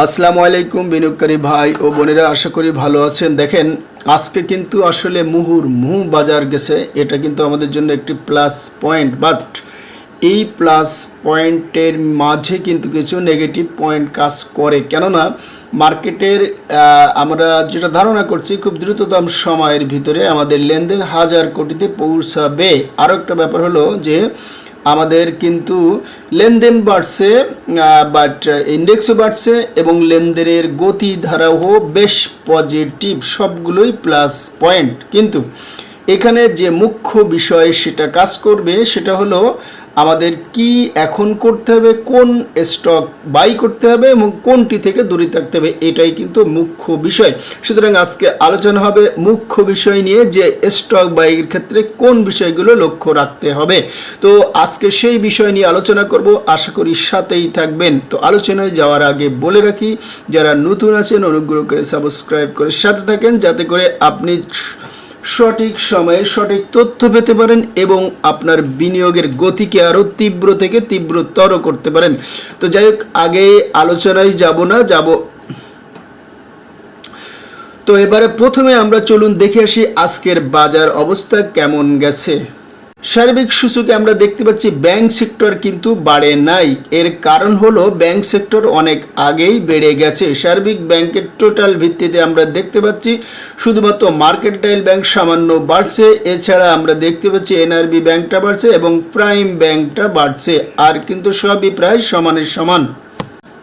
আসসালামু আলাইকুম বিনিয়োগকারী ভাই ও বোনেরা, আশা করি ভালো আছেন। দেখেন, আজকে কিন্তু আসলে মুহুর মুহু বাজার গেছে, এটা কিন্তু আমাদের জন্য একটি প্লাস পয়েন্ট। বাট এই প্লাস পয়েন্টের মাঝে কিন্তু কিছু নেগেটিভ পয়েন্ট কাজ করে। কেননা, মার্কেটের আমরা যেটা ধারণা করছি, খুব দ্রুততম সময়ের ভিতরে আমাদের লেনদেন হাজার কোটিতে পৌঁছাবে। আরও একটা ব্যাপার হলো যে আমাদের কিন্তু লেনদেন বাড়ছে বাট ইন্ডেক্সও বাড়ছে এবং লেনদেনের গতি ধারাও বেশ পজিটিভ সবগুলোই প্লাস পয়েন্ট কিন্তু এখানে যে মুখ্য বিষয় সেটা কাজ করবে সেটা হলো আমাদের কি এখন করতে হবে, কোন স্টক বাই করতে হবে এবং কোনটি থেকে দূরে থাকতে হবে, এটাই কিন্তু মুখ্য বিষয়। সুতরাং আজকে আলোচনা হবে মুখ্য বিষয় নিয়ে যে স্টক বাইয়ের ক্ষেত্রে কোন বিষয়গুলো লক্ষ্য রাখতে হবে। তো আজকে সেই বিষয় নিয়ে আলোচনা করব, আশা করি সাথেই থাকবেন। তো আলোচনায় যাওয়ার আগে বলে রাখি, যারা নতুন আছেন, অনুগ্রহ করে সাবস্ক্রাইব করে সাথে থাকেন, যাতে করে আপনি সঠিক সময়ে সঠিক তথ্য পেতে পারেন এবং আপনার বিনিয়োগের গতিকে আরও তীব্র থেকে তীব্রতর করতে পারেন। তো যাই হোক, আগে আলোচনায় যাব না, যাব। তো এবারে প্রথমে আমরা চলুন দেখে আসি আজকের বাজার অবস্থা কেমন গেছে। সার্বিক সূচকে আমরা দেখতে পাচ্ছি ব্যাংক সেক্টর কিন্তু বাড়ে নাই। এর কারণ হলো ব্যাংক সেক্টর অনেক আগেই বেড়ে গেছে। সার্বিক ব্যাংকের টোটাল ভিত্তিতে আমরা দেখতে পাচ্ছি শুধুমাত্র মার্কেন্টাইল ব্যাংক সামান্য বাড়ছে। এছাড়া আমরা দেখতে পাচ্ছি এনআরবি ব্যাংকটা বাড়ছে এবং প্রাইম ব্যাংকটা বাড়ছে। আর কিন্তু সবই প্রায় সমানের সমান।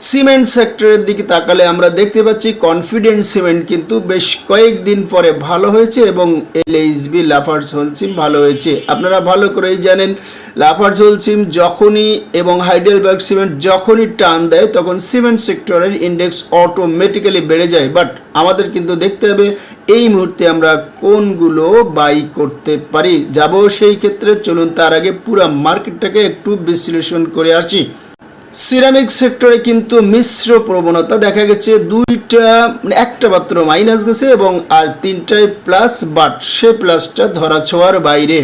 সিমেন্ট সেক্টরের দিকে তাকালে আমরা দেখতে পাচ্ছি কনফিডেন্ট সিমেন্ট কিন্তু বেশ কয়েকদিন পরে ভালো হয়েছে এবং এলএইচবি লাফার্স হোলসিম ভালো হয়েছে। আপনারা ভালো করেই জানেন লাফার্স হোলসিম যখনই এবং হাইডেলবার্গ সিমেন্ট যখনই টান দেয়, তখন সিমেন্ট সেক্টরের ইন্ডেক্স অটোমেটিক্যালি বেড়ে যায়। বাট আমাদের কিন্তু দেখতে হবে এই মুহূর্তে আমরা কোনগুলো বাই করতে পারি। যাব সেই ক্ষেত্রে, চলুন তার আগে পুরো মার্কেটটাকে একটু বিশ্লেষণ করে আসি। সিরামিক সেক্টরে কিন্তু মিশ্র প্রবণতা দেখা গেছে। দুইটা মানে একটা মাত্র মাইনাস গেছে এবং আর তিনটায় প্লাস বাট সে প্লাসটা ধরা ছোঁয়ার বাইরে।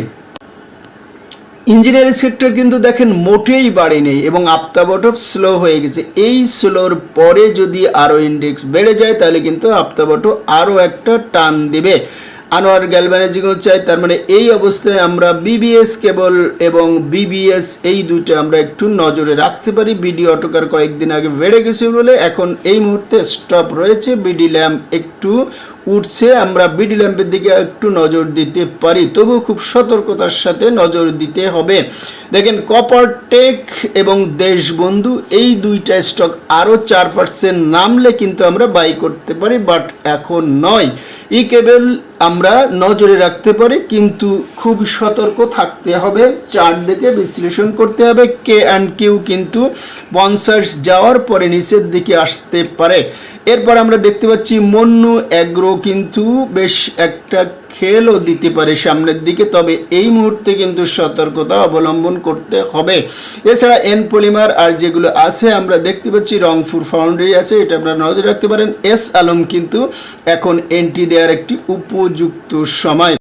ইঞ্জিনিয়ারিং সেক্টর কিন্তু দেখেন মোটেই বাড়ে নেই এবং আপ্তাবটক স্লো হয়ে গেছে। এই স্লোর পরে যদি আরও ইন্ডেক্স বেড়ে যায়, তাহলে কিন্তু আপ্তাবটো আরও একটা টান দিবে। আনোয়ার গ্যালভানাইজিংও চাই, তার মানে এই অবস্থায় আমরা বিবিএস কেবল এবং বিবিএস এই দুটো আমরা একটু নজরে রাখতে পারি। বিডি অটোকার কয়েকদিন আগে বেড়ে গেছে বলে এখন এই মুহূর্তে স্টপ রয়েছে। বিডি ল্যাম্প একটু উঠছে, আমরা বিডি ল্যাম্পের দিকে একটু নজর দিতে পারি। তবুও খুব সতর্কতার সাথে নজর দিতে হবে। দেখেন কপার টেক এবং দেশবন্ধু, এই দুইটা স্টক আরও চার পার্সেন্ট নামলে কিন্তু আমরা বাই করতে পারি বাট এখন নয়। ই কেবল আমরা নজরে রাখতে পারি, কিন্তু খুব সতর্ক থাকতে হবে চার্ট দেখে বিশ্লেষণ করতে হবে। কে অ্যান্ড কিউ কিন্তু পঞ্চাশ যাওয়ার পরে নিচের দিকে আসতে পারে। এরপর আমরা দেখতে পাচ্ছি, মন্নু অ্যাগ্রো কিন্তু বেশ একটা খেলও দিতে পারে সামনের দিকে, তবে এই মুহূর্তে কিন্তু সতর্কতা অবলম্বন করতে হবে। এছাড়া এন পলিমার আর যেগুলো আছে, আমরা দেখতে পাচ্ছি, রংপুর ফাউন্ডারি আছে, এটা আপনারা নজর রাখতে পারেন। এস আলম কিন্তু এখন এন্ট্রি দেওয়ার একটি উপযুক্ত সময়।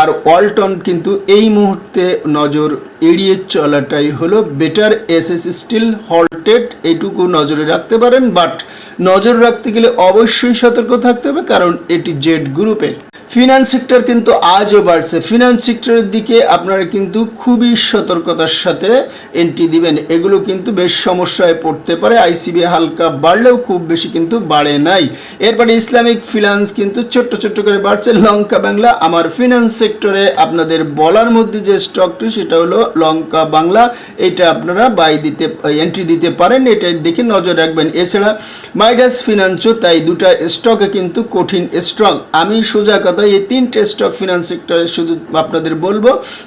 আর ওয়ালটন কিন্তু এই মুহূর্তে নজর এড়িয়ে চলাটাই হলো better S S Steel halted এইটুকু নজরে রাখতে পারেন বাট নজর রাখতে গেলে অবশ্যই সতর্ক থাকতে হবে কারণ এটি জেড গ্রুপের। ফিনান্স সেক্টর কিন্তু আজও বাড়ছে। ফিনান্স সেক্টরের দিকে আপনারা কিন্তু খুবই সতর্কতার সাথে এন্ট্রি দিবেন। এগুলো কিন্তু বেশ সমস্যায় পড়তে পারে। আইসিবি হালকা বাড়লেও খুব বেশি কিন্তু বাড়ে নাই। এরপরে ইসলামিক ফিনান্স কিন্তু ছোট্ট ছোট্ট করে বাড়ছে। লঙ্কা বাংলা, আমার ফিনান্স সেক্টরে আপনাদের বলার মধ্যে যে স্টকটি সেটা হলো লঙ্কা বাংলা। এটা আপনারা বাই দিতে এন্ট্রি দিতে পারেন। এটার দিকে নজর রাখবেন। এছাড়া মাইডাস ফিনান্সও, তাই দুটা স্টকে কিন্তু কঠিন স্টক আমি সোজা কথা এই তিনটে স্টক ফিনান্স সেক্টরে শুধু আপনাদের বলব,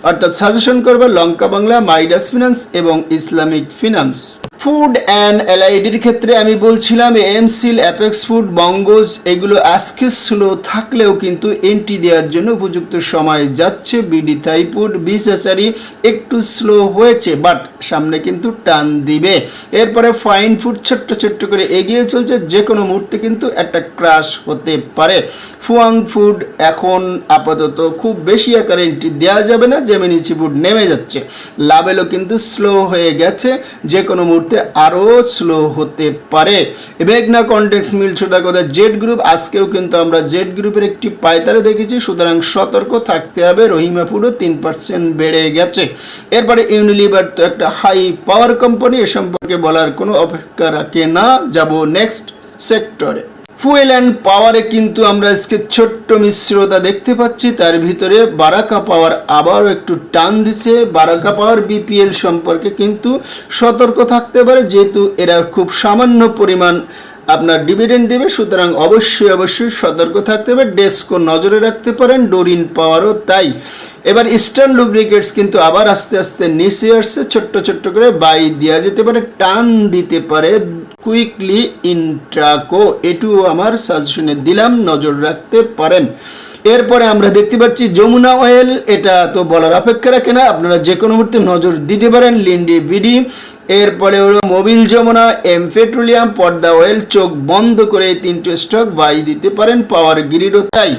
অর্থাৎ সাজেশন করব, লঙ্কা বাংলা মাইডাস ফিনান্স এবং ইসলামিক ফিনান্স ফুড অ্যান্ড এলআইডির ক্ষেত্রে আমি বলছিলাম এমসিল অ্যাপেক্স ফুড বঙ্গজ এগুলো আজকে স্লো থাকলেও কিন্তু এন্ট্রি দেওয়ার জন্য উপযুক্ত সময় যাচ্ছে। বিডি থাইপুড বিসেসারি একটু স্লো হয়েছে বাট সামনে কিন্তু টান দিবে। এরপরে ফাইন ফুড ছোট্ট ছোট্ট করে এগিয়ে চলছে যে কোনো মুহূর্তে কিন্তু একটা ক্রাশ হতে পারে। ফুয়াং ফুড এখন আপাতত খুব বেশি আকারে এন্ট্রি দেওয়া যাবে না জেমিনিচি ফুড নেমে যাচ্ছে। লাভেলও কিন্তু স্লো হয়ে গেছে যে কোনো মুহূর্তে মুহূর্তে আরও স্লো হতে পারে। মেঘনা কন্টেক্স মিল ছোটা কথা জেড গ্রুপ আজকেও কিন্তু আমরা জেড গ্রুপের একটি পায়তারে দেখেছি, সুতরাং সতর্ক থাকতে হবে, রহিমাপুরও তিন পার্সেন্ট বেড়ে গেছে। এরপরে ইউনিলিভার তো একটা হাই পাওয়ার কোম্পানি এ সম্পর্কে বলার কোনো অপেক্ষা রাখে না, যাব নেক্সট সেক্টরে ফুয়েল অ্যান্ড পাওয়ারে কিন্তু আমরা আজকে ছোট্ট মিশ্রতা দেখতে পাচ্ছি। তার ভিতরে বারাকা পাওয়ার আবারও একটু টান দিছে। বারাকা পাওয়ার বিপিএল সম্পর্কে কিন্তু সতর্ক থাকতে পারে, যেহেতু এরা খুব সামান্য পরিমাণ আপনার ডিভিডেন্ড দেবে। সুতরাং অবশ্যই অবশ্যই সতর্ক থাকতে হবে। ডেস্কো নজরে রাখতে পারেন ডোরিন পাওয়ারও তাই। এবার ইস্টার্ন লুব্রিকেটস কিন্তু আবার আস্তে আস্তে নিচে আসছে। ছোট্ট ছোট্ট করে বাই দেওয়া যেতে পারে, টান দিতে পারে। কুইকলি ইন্ট্রাকো এটু আমার সাজেশনে দিলাম, নজর রাখতে পারেন। এরপরে আমরা দেখতে পাচ্ছি যমুনা অয়েল এটা তো বলার অপেক্ষা রাখে না, আপনারা যে কোনো মুহূর্তে নজর দিতে পারেন, লিন্ডি বিডি এরপরে হলো মোবিল যমুনা এম পেট্রোলিয়াম পর্দা অয়েল চোখ বন্ধ করে তিনটে স্টক বাই দিতে পারেন পাওয়ার গ্রিডও তাই।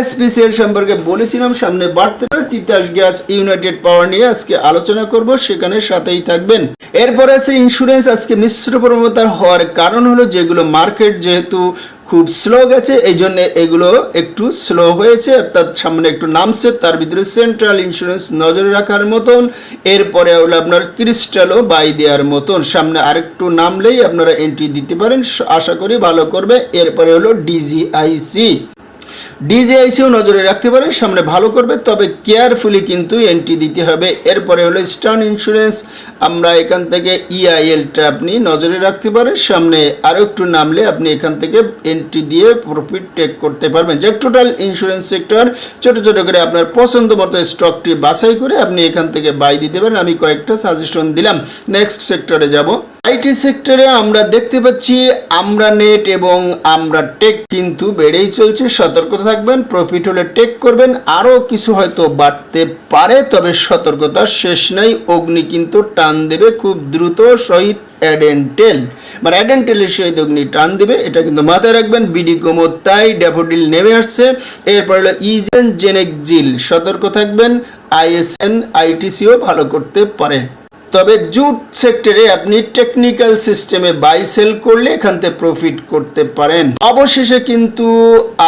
এসপিসিএল সম্পর্কে বলেছিলাম, সামনে বাড়তে পারে তিতাস গ্যাস ইউনাইটেড পাওয়ার নিয়ে আজকে আলোচনা করব, সেখানে সাথেই থাকবেন। এরপরে আছে ইন্স্যুরেন্স আজকে মিশ্র প্রবণতার হওয়ার কারণ হলো যেগুলো মার্কেট যেহেতু খুব স্লো গেছে এই জন্য এগুলো একটু স্লো হয়েছে। অর্থাৎ সামনে একটু নামছে, তার ভিতরে সেন্ট্রাল ইন্স্যুরেন্স নজরে রাখার মতন। এরপরে হলো আপনার ক্রিস্টালও বাই দেওয়ার মতন। সামনে আরেকটু নামলেই আপনারা এন্ট্রি দিতে পারেন। আশা করি ভালো করবে। এরপরে হলো ডিজিআইসি ডিজিআইসিও নজরে রাখতে পারেন সামনে ভালো করবে, তবে কেয়ারফুলি কিন্তু এন্ট্রি দিতে হবে। এরপরে হলো স্টার্ন ইন্স্যুরেন্স, আমরা এখান থেকে ইআইএলটা আপনি নজরে রাখতে পারেন সামনে আরও একটু নামলে আপনি এখান থেকে এন্ট্রি দিয়ে প্রফিট টেক করতে পারবেন। যে টোটাল ইন্স্যুরেন্স সেক্টর ছোট ছোট করে আপনার পছন্দ মতো স্টকটি বাছাই করে আপনি এখান থেকে বাই দিতে পারেন। আমি কয়েকটা সাজেশন দিলাম। নেক্সট সেক্টরে যাব। আইটি সেক্টরে আমরা দেখতে পাচ্ছি, আমরা নেট এবং আমরা টেক কিন্তু বেড়েই চলছে সতর্ক থাকবেন প্রফিট হলে টেক করবেন, আরও কিছু হয়তো বাড়তে পারে, তবে সতর্কতার শেষ নাই। অগ্নি কিন্তু টান দেবে খুব দ্রুত সহিত অ্যাডেন্টেল মানে অ্যাডেন্টেলের সহিত অগ্নি টান দেবে, এটা কিন্তু মাথায় রাখবেন, বিডি কোমো তাই ড্যাফোডিল নেমে আসছে। এরপর হলো ইজেন জেনেক জিল সতর্ক থাকবেন, আইএসএন, আইটিসিও ভালো করতে পারে। তবে জুট সেক্টরে আপনি টেকনিক্যাল সিস্টেমে বাই সেল করলে এখান থেকে প্রফিট করতে পারেন। অবশেষে কিন্তু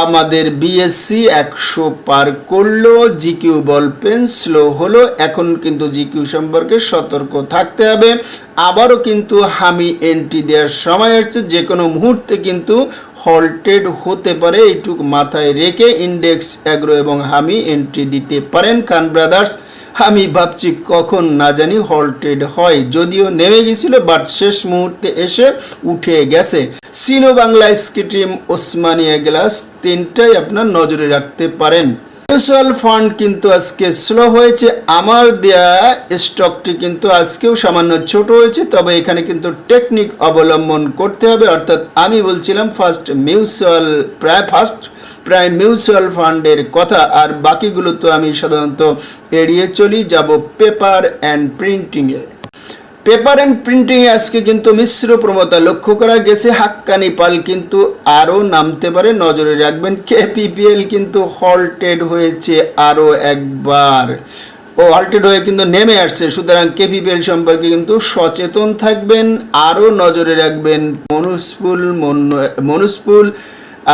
আমাদের বিএসসি একশো পার করল জিকিউ বল পেন স্লো হলো, এখন কিন্তু জিকিউ সম্পর্কে সতর্ক থাকতে হবে। আবারও কিন্তু হামি এন্ট্রি দেওয়ার সময় আসছে যে কোনো মুহূর্তে কিন্তু হল্টেড হতে পারে, এইটুক মাথায় রেখে ইন্ডেক্স অ্যাগ্রো এবং হামি এন্ট্রি দিতে পারেন। খান ব্রাদার্স আমি ভাবছি কখন না জানি হল্টেড হয়। যদিও নেমে গেছিল বাট শেষ মুহূর্তে এসে উঠে গেছে। সিনো বাংলা স্কিটিম ওসমানিয়া গ্লাস তিনটাই আপনার নজরে রাখতে পারেন। মিউচুয়াল ফান্ড কিন্তু আজকে স্লো হয়েছে। আমার দেয়া স্টকটি কিন্তু আজকেও সামান্য ছোট হয়েছে, তবে এখানে কিন্তু টেকনিক অবলম্বন করতে হবে। অর্থাৎ আমি বলছিলাম ফার্স্ট মিউচুয়াল প্রায় ফার্স্ট প্রায় মিউচুয়াল ফান্ডের কথা, আর বাকিগুলো তো আমি সাধারণত এড়িয়ে চলি, যাব পেপার অ্যান্ড প্রিন্টিংয়ে। পেপার অ্যান্ড প্রিন্টিং আজকে কিন্তু মিশ্র প্রমতা লক্ষ্য করা গেছে, হাক্কানি পাল কিন্তু আরও নামতে পারে, নজরে রাখবেন কেপিপিএল কিন্তু হল্টেড হয়েছে আরও একবার। ও হল্টেড হয়ে কিন্তু নেমে আসছে, সুতরাং কেপিপিএল সম্পর্কে কিন্তু সচেতন থাকবেন, আরও নজরে রাখবেন মনুসপুল মনুসপুল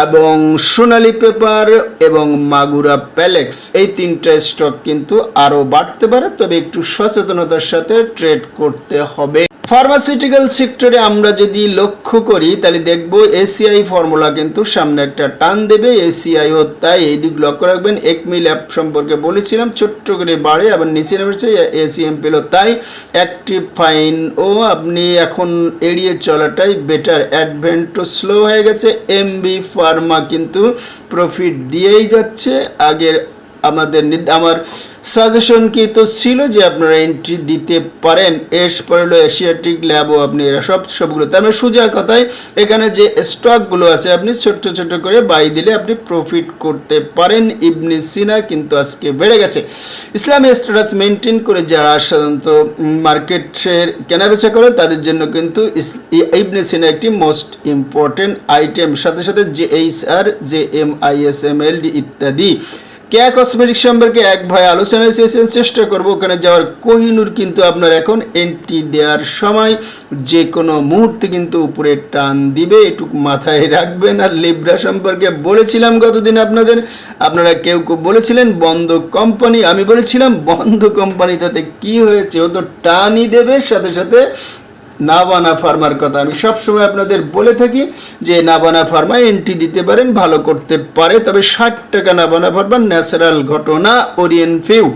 এবং সোনালি পেপার এবং মাগুরা প্যালেক্স, এই তিনটা স্টক কিন্তু আরও বাড়তে পারে, তবে একটু সচেতনতার সাথে ট্রেড করতে হবে। ফার্মাসিউটিক্যাল সেক্টরে আমরা যদি লক্ষ্য করি, তাহলে দেখব এসিআই ফর্মুলা কিন্তু সামনে একটা টান দেবে। এসিআই ও তাই এই দিক লক্ষ্য রাখবেন এক মিল অ্যাপ সম্পর্কে বলেছিলাম, ছোট্ট করে বাড়ে, আবার নিচে নেমেছে এসিএম পেল। তাই অ্যাক্টিভ ফাইন ও আপনি এখন এড়িয়ে চলাটাই বেটার। অ্যাডভেন্টও স্লো হয়ে গেছে, এমবি ফার্মা কিন্তু প্রফিট দিয়েই যাচ্ছে আগের আমাদের আমার সাজেশন কি? তো ছিল যে আপনারা এন্ট্রি দিতে পারেন। এরপর হলো এশিয়াটিক ল্যাবও আপনি এরা সব, সবগুলো। তার মানে সোজা কথায়, এখানে যে স্টকগুলো আছে, আপনি ছোট্ট ছোট্ট করে বাই দিলে আপনি প্রফিট করতে পারেন। ইবনি সিনা কিন্তু আজকে বেড়ে গেছে। ইসলামী স্ট্যাটাস মেনটেন করে যারা সাধারণত মার্কেটের কেনাবেচা করে, তাদের জন্য কিন্তু ইবনে সিনা একটি মোস্ট ইম্পর্টেন্ট আইটেম সাথে সাথে J H R J M I S M L D ইত্যাদি। কেয়া কসমেটিক সম্পর্কে এক ভাই আলোচনায় চেয়েছেন, চেষ্টা করব ওখানে যাওয়ার। কোহিনুর কিন্তু আপনার এখন এন্ট্রি দেওয়ার সময়। যে কোনো মুহূর্তে কিন্তু উপরে টান দিবে, এটুকু মাথায় রাখবেন। আর লিব্রা সম্পর্কে বলেছিলাম গতদিন আপনাদের। আপনারা কেউ কেউ বলেছিলেন, বন্ধ কোম্পানি আমি বলেছিলাম, বন্ধ কোম্পানি তাতে কি হয়েছে? ও তো টানই দেবে, সাথে সাথে নাবানা ফার্মার কথা আমি সবসময় আপনাদের বলে থাকি যে নাবানা ফার্মা এন্ট্রি দিতে পারেন, ভালো করতে পারে, তবে ষাট টাকা নাবানা ফার্মার ন্যাচারাল ঘটনা ওরিয়ন ফিউ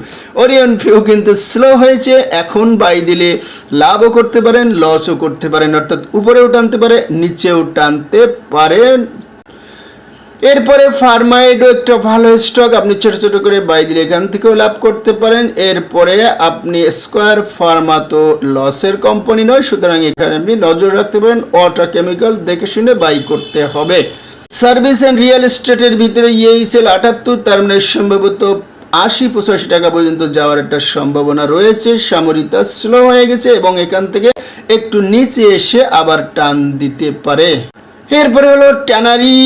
ওরিয়ন ফিউ কিন্তু স্লো হয়েছে, এখন বাই দিলে লাভও করতে পারেন লসও করতে পারেন, অর্থাৎ উপরেও টানতে পারে, নিচেও টানতে পারেন। এরপরে ফার্মাইডও একটা ভালো স্টক আপনি ছোট ছোট করে বাই দিলে এখান থেকেও লাভ করতে পারেন। এরপরে আপনি স্কোয়ার ফার্মা তো লসের কোম্পানি নয়, সুতরাং এখানে আপনি নজর রাখতে পারেন ওয়াটার কেমিক্যাল দেখে শুনে বাই করতে হবে। সার্ভিস অ্যান্ড রিয়েল এস্টেটের ভিতরে ইএইসেল আটাত্তর, তার মানে সম্ভবত আশি পঁচাশি টাকা পর্যন্ত যাওয়ার একটা সম্ভাবনা রয়েছে। সামরিতা স্লো হয়ে গেছে এবং এখান থেকে একটু নিচে এসে আবার টান দিতে পারে। এরপরে হলো ট্যানারি,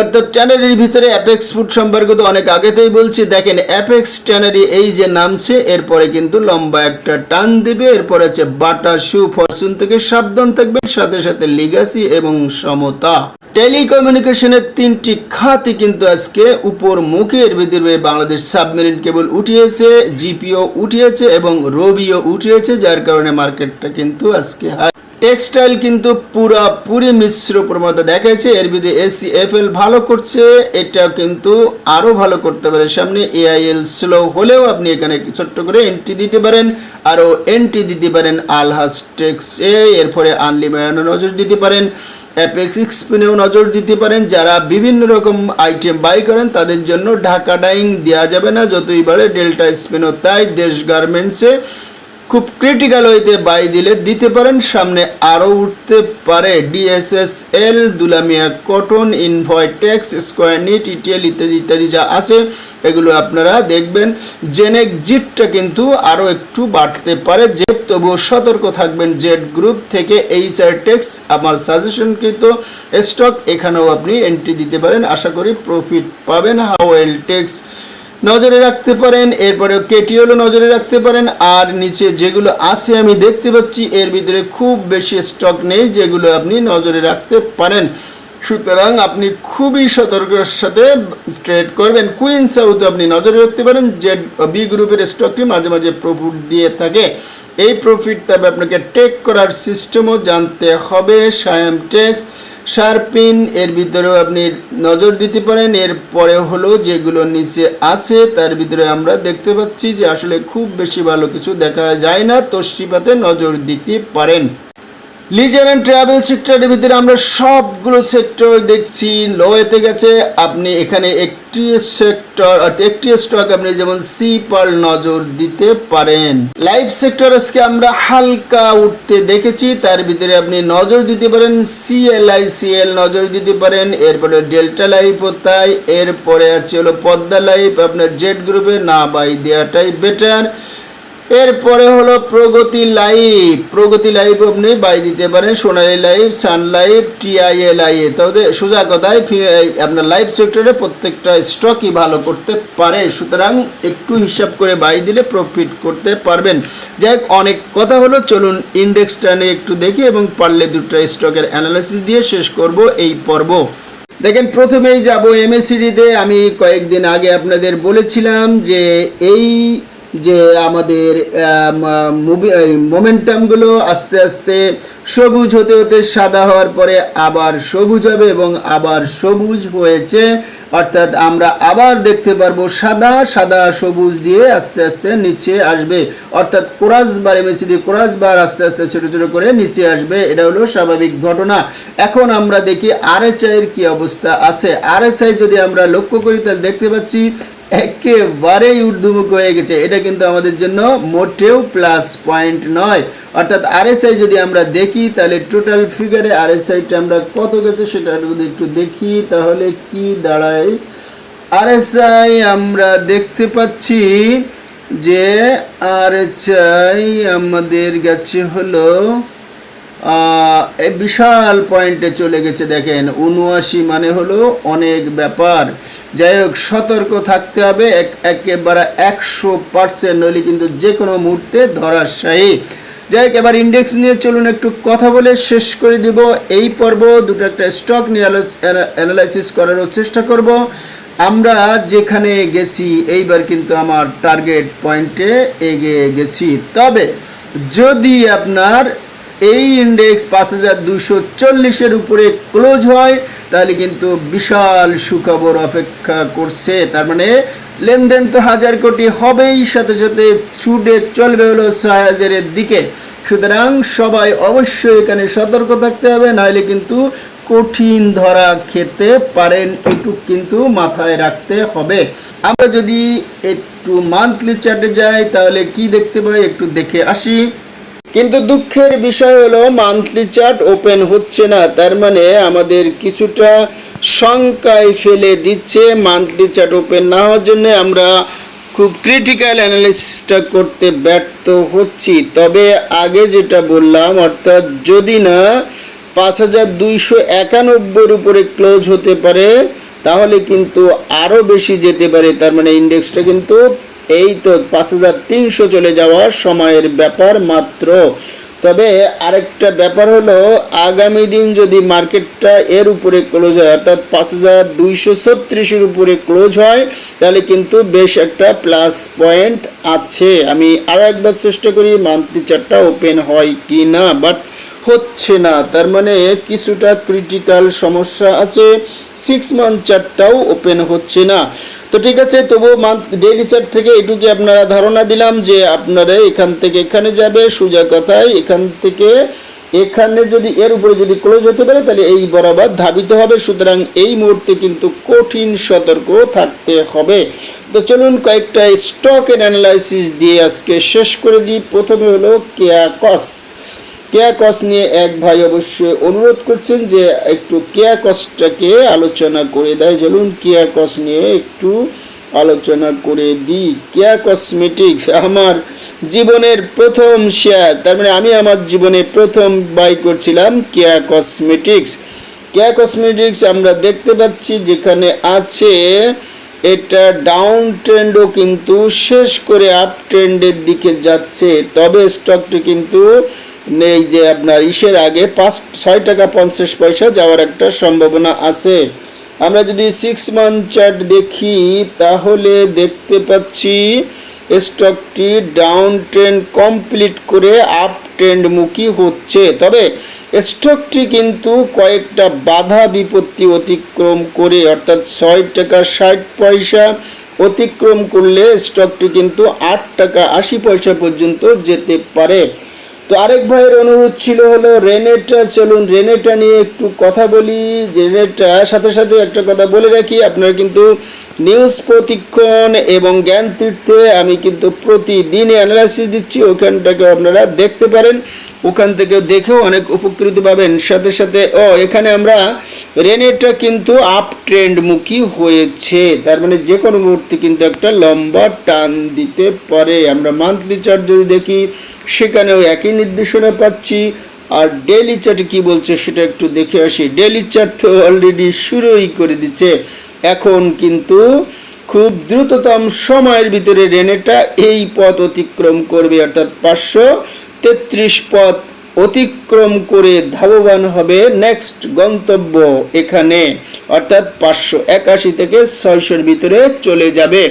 অর্থাৎ ট্যানারির ভিতরে অ্যাপেক্স ফুড সম্পর্কে তো অনেক আগেতেই বলছি। দেখেন অ্যাপেক্স ট্যানারি এই যে নামছে, এরপরে কিন্তু লম্বা একটা টান দিবে, এরপরে হচ্ছে বাটা শু, ফরচুন থেকে সাবধান থাকবে সাথে সাথে লিগাসি এবং সমতা। টেলিকমিউনিকেশনের তিনটি খাতই কিন্তু আজকে উপর মুখের ভিতরে বাংলাদেশ সাবমেরিন কেবল উঠিয়েছে, জিপিও উঠিয়েছে এবং রবিও উঠিয়েছে, যার কারণে মার্কেটটা কিন্তু আজকে হাই। টেক্সটাইল কিন্তু পুরাপুরি মিশ্র প্রবণতা দেখাচ্ছে এর ভিতরে এসি এফএল ভালো করছে এটা কিন্তু আরও ভালো করতে পারে। সামনে এআইএল স্লো হলেও আপনি এখানে ছোট্ট করে এন্ট্রি দিতে পারেন আরও এন্ট্রি দিতে পারেন আলহাস টেক্স এ এরপরে আনলিমিটেড নজর দিতে পারেন অ্যাপেক্স স্পিনেও নজর দিতে পারেন। যারা বিভিন্ন রকম আইটেম বাই করেন, তাদের জন্য ঢাকা ডাইং দেওয়া যাবে না। যতই বাড়ে ডেল্টা স্পিনও তাই, দেশ গার্মেন্টসে খুব ক্রিটিক্যাল হইতে বাই দিলে দিতে পারেন, সামনে আরও উঠতে পারে DSSL Dulamia cotton Envoytex Square knit ETL ইত্যাদি ইত্যাদি যা আছে, এগুলো আপনারা দেখবেন। জেনেক জিটটা কিন্তু আরও একটু বাড়তে পারে। যে তবুও সতর্ক থাকবেন জেড গ্রুপ থেকে। এইচ আর টেক্স আমার সাজেশনকৃত স্টক এখানেও আপনি এন্ট্রি দিতে পারেন। আশা করি প্রফিট পাবেন। হাওয়েল টেক্স নজরে রাখতে পারেন এরপরে কেটিওলও নজরে রাখতে পারেন, আর নিচে যেগুলো আছে আমি দেখতে পাচ্ছি, এর ভিতরে খুব বেশি স্টক নেই যেগুলো আপনি নজরে রাখতে পারেন। সুতরাং আপনি খুবই সতর্কের সাথে ট্রেড করবেন। কুইন সাউথ আপনি নজরে রাখতে পারেন, যে বি গ্রুপের স্টকটি মাঝে মাঝে প্রফিট দিয়ে থাকে। এই প্রফিট তবে আপনাকে টেক করার সিস্টেমও জানতে হবে সায়াম টেক্স শার্পিন, এর ভিতরেও আপনি নজর দিতে পারেন, এরপরে হলো যেগুলো নিচে আছে, তার ভিতরে আমরা দেখতে পাচ্ছি যে আসলে খুব বেশি ভালো কিছু দেখা যায় না তষ্টিপাতে নজর দিতে পারেন। লিজার অ্যান্ড ট্রাভেল সেক্টরের ভিতরে আমরা সবগুলো সেক্টর দেখছি। লোয়েতে গেছে। আপনি এখানে একটি সেক্টর একটি স্টক আপনি যেমন সি পার নজর দিতে পারেন। লাইফ সেক্টর আজকে আমরা হালকা উঠতে দেখেছি। তার ভিতরে আপনি নজর দিতে পারেন। সিএলআই সিএল নজর দিতে পারেন। এরপরে ডেল্টা লাইফ তাই। এরপরে আছে হলো পদ্মা লাইফ আপনার জেড গ্রুপে না বাই দেওয়াটাই বেটার এরপরে হলো প্রগতি লাইভ। প্রগতি লাইভ আপনি বাই দিতে পারেন, Sonali life, Sun life TIL IA তবে সোজা কথায় আপনার লাইভ সেক্টরে প্রত্যেকটা স্টকই ভালো করতে পারে। সুতরাং একটু হিসাব করে বাই দিলে প্রফিট করতে পারবেন। যাই অনেক কথা হলো, চলুন ইন্ডেক্সটা নিয়ে একটু দেখি এবং পারলে দুটো স্টকের অ্যানালাইসিস দিয়ে শেষ করব এই পর্ব। দেখেন, প্রথমেই যাব এমএসিডিতে আমি কয়েকদিন আগে আপনাদের বলেছিলাম যে এই যে আমাদের মোমেন্টামগুলো আস্তে আস্তে সবুজ হতে হতে সাদা হওয়ার পরে আবার সবুজ হবে এবং আবার সবুজ হয়েছে। অর্থাৎ আমরা আবার দেখতে পারব সাদা সাদা সবুজ দিয়ে আস্তে আস্তে নিচে আসবে। অর্থাৎ chorus bar MACD chorus bar আস্তে আস্তে ছোট ছোট করে নিচে আসবে। এটা হলো স্বাভাবিক ঘটনা। এখন আমরা দেখি আরএসআই এর কি অবস্থা আছে। আরএসআই যদি আমরা লক্ষ্য করি, তাহলে দেখতে পাচ্ছি একেবারেই ঊর্ধ্বমুখ হয়ে গেছে। এটা কিন্তু আমাদের জন্য মোটেও প্লাস পয়েন্ট নয়। অর্থাৎ আরএসআই যদি আমরা দেখি, তাহলে টোটাল ফিগারে আর আরএসআইটা আমরা কত গেছে সেটা যদি একটু দেখি, তাহলে কি দাঁড়ায়? আরএসআই আমরা দেখতে পাচ্ছি যে আরএসআই আমাদের গেছে হলো বিশাল পয়েন্টে চলে গেছে দেখেন উনআশি মানে হলো অনেক ব্যাপার। যাই হোক, সতর্ক থাকতে হবে, এক- একেবারে একশো পার্সেন্ট নইলে কিন্তু যে কোনো মুহূর্তে ধরাশায়ী। যাই হোক, এবার ইন্ডেক্স নিয়ে চলুন, একটু কথা বলে শেষ করে দিব। এই পর্ব দুটো একটা স্টক নিয়ে অ্যানালাইসিস করারও চেষ্টা করব। আমরা যেখানে গেছি, এইবার কিন্তু আমার টার্গেট পয়েন্টে এগিয়ে গেছি। তবে যদি আপনার এই ইন্ডেক্স পাঁচ হাজার দুশো চল্লিশের উপরে ক্লোজ হয়, তাহলে কিন্তু বিশাল সুখবর অপেক্ষা করছে। তার মানে লেনদেন তো হাজার কোটি হবেই, সাথে সাথে ছুটে চলবে হলো ছয় হাজারের দিকে। সুতরাং সবাই অবশ্যই এখানে সতর্ক থাকতে হবে, নাহলে কিন্তু কঠিন ধরা খেতে পারেন, এটুক কিন্তু মাথায় রাখতে হবে। আমরা যদি একটু মান্থলি চার্টে যাই, তাহলে কি দেখতে পাই? একটু দেখে আসি। কিন্তু দুঃখের বিষয় হলো মান্থলি চার্ট ওপেন হচ্ছে না। তার মানে আমাদের কিছুটা শঙ্কায় ফেলে দিচ্ছে মান্থলি চার্ট ওপেন না হওয়ার জন্য আমরা খুব ক্রিটিক্যাল অ্যানালিসিসটা করতে ব্যর্থ হচ্ছি। তবে আগে যেটা বললাম, অর্থাৎ যদি না পাঁচ হাজার দুইশো একানব্বইয়ের উপরে ক্লোজ হতে পারে, তাহলে কিন্তু আরও বেশি যেতে পারে। তার মানে ইন্ডেক্সটা কিন্তু এই তো পাঁচ হাজার তিনশো চলে যাওয়ার সময়ের ব্যাপার মাত্র। তবে আরেকটা ব্যাপার হলো, আগামী দিন যদি মার্কেটটা এর উপরে ক্লোজ হয়, অর্থাৎ পাঁচ হাজার দুইশো ছত্রিশের উপরে ক্লোজ হয়, তাহলে কিন্তু বেশ একটা প্লাস পয়েন্ট আছে। আমি আরও একবার চেষ্টা করি মান্থলি চারটা ওপেন হয় কি না বাট হচ্ছে না। তার মানে কিছুটা ক্রিটিক্যাল সমস্যা আছে সিক্স মান্থ চারটাও ওপেন হচ্ছে না। তো ঠিক আছে, তবুও মান্থ ডেইলি চার্ট থেকে এটুকু আপনারা ধারণা দিলাম যে আপনারা এখান থেকে এখানে যাবে, সোজা কথায় এখান থেকে এখানে যদি এর উপরে যদি ক্লোজ হতে পারে, তাহলে এই বরাবর ধাবিত হবে। সুতরাং এই মুহূর্তে কিন্তু কঠিন সতর্ক থাকতে হবে। তো চলুন কয়েকটা স্টকের অ্যানালাইসিস দিয়ে আজকে শেষ করে দিই। প্রথমে হলো কেয়া কস কেয়া কস নিয়ে এক ভাই অবশ্যই অনুরোধ করছেন যে একটু কেয়া কসটাকে আলোচনা করে দেয়। চলুন কেয়া কস নিয়ে একটু আলোচনা করে দিই। কেয়া কসমেটিক্স, আমার জীবনের প্রথম শেয়ার তার মানে আমি আমার জীবনে প্রথম বাই করছিলাম কেয়া কসমেটিক্স। কেয়া কসমেটিক্স আমরা দেখতে পাচ্ছি যেখানে আছে, এটা ডাউন ট্রেন্ডও কিন্তু শেষ করে আপ ট্রেন্ডের দিকে যাচ্ছে। তবে স্টকটি কিন্তু নেই যে আপনার ইসের আগে পাঁচ, ছয় টাকা পঞ্চাশ পয়সা যাওয়ার একটা সম্ভাবনা আছে। আমরা যদি সিক্স মান্থ চার্ট দেখি, তাহলে দেখতে পাচ্ছি স্টকটি ডাউন ট্রেন্ড কমপ্লিট করে আপ ট্রেন্ড মুখী হচ্ছে। তবে স্টকটি কিন্তু কয়েকটা বাধা বিপত্তি অতিক্রম করে, অর্থাৎ ছয় টাকা ষাট পয়সা অতিক্রম করলে স্টকটি কিন্তু আট টাকা আশি পয়সা পর্যন্ত যেতে পারে। তো আরেক ভাইয়ের অনুরোধ ছিল হলো রেনেটা চলুন রেনেটা নিয়ে একটু কথা বলি। রেনেটা সাথে সাথে একটা কথা বলে রাখি, আপনারা কিন্তু নিউজ প্রতিক্ষণ এবং জ্ঞান তীর্থে আমি কিন্তু প্রতিদিনই অ্যানালাইসিস দিচ্ছি ওখানটাকে আপনারা দেখতে পারেন। ওখান থেকে দেখেও অনেক উপকৃত পাবেন। সাথে সাথে, ও, এখানে আমরা রেনেটা কিন্তু আপ ট্রেন্ড মুখী হয়েছে। তার মানে যে কোনো মুহূর্তে কিন্তু একটা লম্বা টান দিতে পারে। আমরা মান্থলি চার্ট যদি দেখি, সেখানেও একই নির্দেশনা পাচ্ছি। আর ডেইলি চার্ট কি বলছে সেটা একটু দেখে আসি। ডেইলি চার্ট তো অলরেডি শুরুই করে দিচ্ছে। এখন কিন্তু খুব দ্রুততম সময়ের ভিতরে রেনেটা এই পথ অতিক্রম করবে। অর্থাৎ পাঁচশো তেত্রিশ পথ অতিক্রম করে ধাবমান হবে নেক্সট গন্তব্য এখানে। অর্থাৎ পাঁচশো একাশি থেকে ছয়শোর ভিতরে চলে যাবে।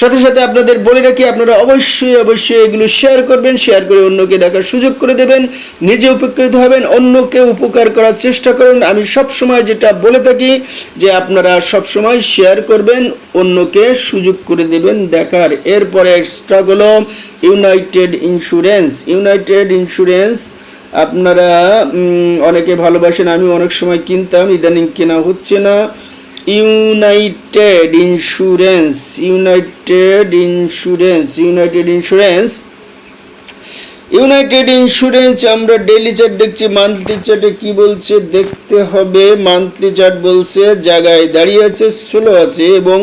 সাথে সাথে আপনাদের বলে রাখি, আপনারা অবশ্যই অবশ্যই এগুলো শেয়ার করবেন শেয়ার করে অন্যকে দেখার সুযোগ করে দেবেন, নিজে উপকৃত হবেন, অন্যকে উপকার করার চেষ্টা করুন। আমি সব সময় যেটা বলে থাকি যে আপনারা সব সময় শেয়ার করবেন, অন্যকে সুযোগ করে দেবেন দেখার। এরপরে স্টক হলো ইউনাইটেড ইন্স্যুরেন্স ইউনাইটেড ইন্স্যুরেন্স আপনারা অনেকে ভালোবাসেন আমি অনেক সময় কিনতাম, ইদানিং কেনা হচ্ছে না। United insurance United insurance United insurance United insurance আমরা ডেইলি চার্ট দেখছি মান্থলি চার্টে কি বলছে দেখতে হবে। মান্থলি চার্ট বলছে জায়গায় দাঁড়িয়ে আছে স্লো আছে এবং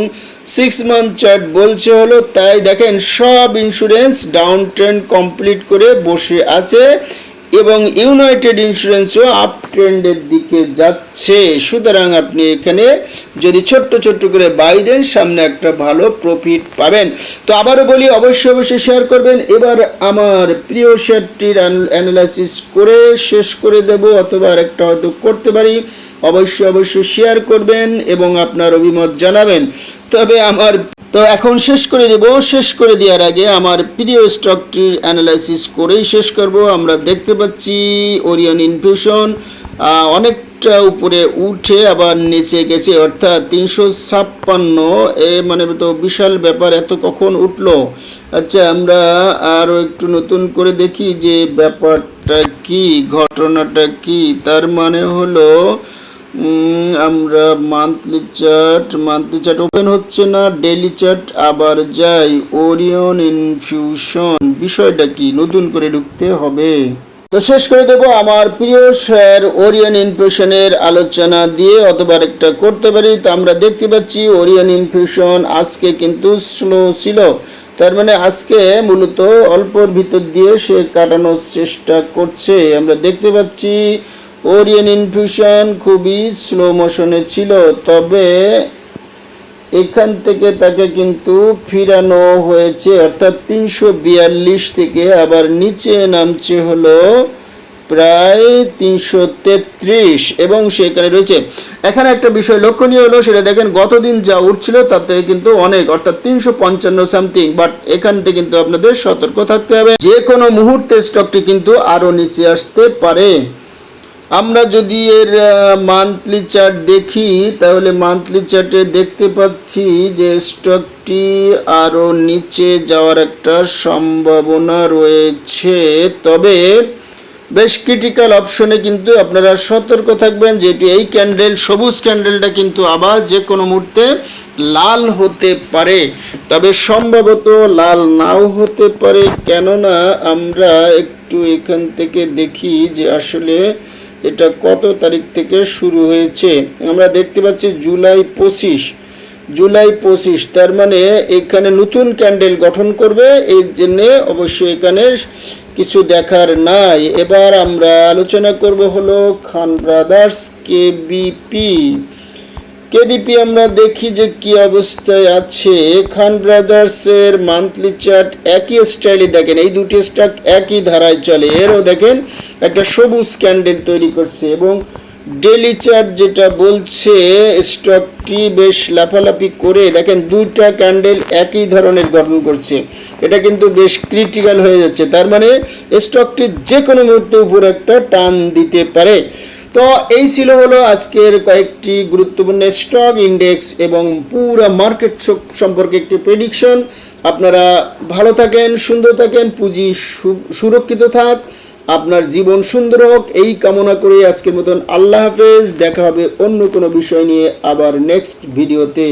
সিক্স মান্থ চার্ট বলছে হলো, তাই দেখেন সব ইন্স্যুরেন্স ডাউন ট্রেন্ড কমপ্লিট করে বসে আছে। এবং ইউনাইটেড ইন্স্যুরেন্সও আপ ট্রেন্ডের দিকে যাচ্ছে। সুতরাং আপনি এখানে যদি ছোট্ট ছোট্ট করে বাই দেন, সামনে একটা ভালো প্রফিট পাবেন। তো আবারও বলি, অবশ্যই অবশ্যই শেয়ার করবেন। এবার আমার প্রিয় শেয়ারটির অ্যানালাইসিস করে শেষ করে দেব, অথবা আরেকটা হয়তো করতে পারি। অবশ্যই অবশ্যই শেয়ার করবেন এবং আপনার অভিমত জানাবেন। তবে আমার, তো এখন শেষ করে দেব, শেষ করে দেওয়ার আগে আমার প্রিয় স্টকটির অ্যানালাইসিস করেই শেষ করব। আমরা দেখতে পাচ্ছি ওরিয়ন ইনফিউশন অনেকটা উপরে উঠে আবার নিচে গেছে, অর্থাৎ তিনশো ছাপ্পান্ন। এ মানে তো বিশাল ব্যাপার, এত কখন উঠল? আচ্ছা আমরা আরও একটু নতুন করে দেখি যে ব্যাপারটা কি, ঘটনাটা কি। তার মানে হলো আমরা monthly chart monthly chart open হচ্ছে না ডেইলি চার্ট আবার যাই। ওরিয়ন ইনফিউশন বিষয়টা কি? নতুন করে ঢুকতে হবে। তো শেষ করে দেব আমার প্রিয় শেয়ার ওরিয়ন ইনফিউশনের আলোচনা দিয়ে, অথবা একটা করতে পারি। তো আমরা দেখতে পাচ্ছি ওরিয়ন ইনফিউশন আজকে কিন্তু স্লো ছিল। তার মানে আজকে মূলত অল্পর ভিতর দিয়ে সে কাটানোর চেষ্টা করছে। আমরা দেখতে পাচ্ছি ওরিয়ন ইনফিউশন খুবই স্লো মোশনে ছিল, তবে এখান থেকে তাকে কিন্তু ফিরানো হয়েছে, অর্থাৎ তিনশো বিয়াল্লিশ থেকে আবার নিচে নামছে হলো প্রায় তিনশো তেত্রিশ এবং সেখানে রয়েছে। এখানে একটা বিষয় লক্ষণীয় হলো, সেটা দেখেন গতদিন যা উঠছিল তাতে কিন্তু অনেক, অর্থাৎ তিনশো পঞ্চান্ন সামথিং বাট এখান থেকে কিন্তু আপনাদের সতর্ক থাকতে হবে। যে কোনো মুহূর্তে স্টকটি কিন্তু আরও নিচে আসতে পারে। আমরা যদি এর মান্থলি চার্ট দেখি, তাহলে মান্থলি চার্টে দেখতে পাচ্ছি যে স্টকটি আরও নিচে যাওয়ার একটা সম্ভাবনা রয়েছে। তবে বেশ ক্রিটিক্যাল অপশনে কিন্তু আপনারা সতর্ক থাকবেন যেটি এই ক্যান্ডেল সবুজ ক্যান্ডেলটা কিন্তু আবার যে কোনো মুহূর্তে লাল হতে পারে। তবে সম্ভবত লাল নাও হতে পারে। কেননা আমরা একটু এখান থেকে দেখি যে আসলে এটা কত তারিখ থেকে শুরু হয়েছে? আমরা দেখতে পাচ্ছি জুলাই পঁচিশ। জুলাই পঁচিশ, তার মানে এখানে নতুন ক্যান্ডেল গঠন করবে, এই জন্যে অবশ্যই এখানে কিছু দেখার নাই। এবার আমরা আলোচনা করব হলো খান ব্রাদার্স কেবিপি কেবিপি আমরা দেখি যে কি অবস্থায় আছে। খান ব্রাদার্সের মান্থলি চার্ট একই স্টাইলে দেখেন, এই দুটি স্টক একই ধারায় চলে। এরও দেখেন, একটা সবুজ ক্যান্ডেল তৈরি করছে এবং ডেলি চার্ট যেটা বলছে, স্টকটি বেশ লাফালাফি করে, দেখেন, দুইটা ক্যান্ডেল একই ধরনের গঠন করছে। এটা কিন্তু বেশ ক্রিটিক্যাল হয়ে যাচ্ছে। তার মানে স্টকটি যে কোনো মুহূর্তে উপর একটা টান দিতে পারে। তো এই ছিল হলো আজকের কয়েকটি গুরুত্বপূর্ণ স্টক ইন্ডেক্স এবং পুরো মার্কেট সম্পর্কে একটি প্রেডিকশন আপনারা ভালো থাকেন, সুন্দর থাকেন, পুঁজি সুরক্ষিত থাক। আপনার জীবন সুন্দর হোক, এই কামনা করে আজকের মতন আল্লাহ হাফেজ। দেখা হবে অন্য কোনো বিষয় নিয়ে আবার নেক্সট ভিডিওতে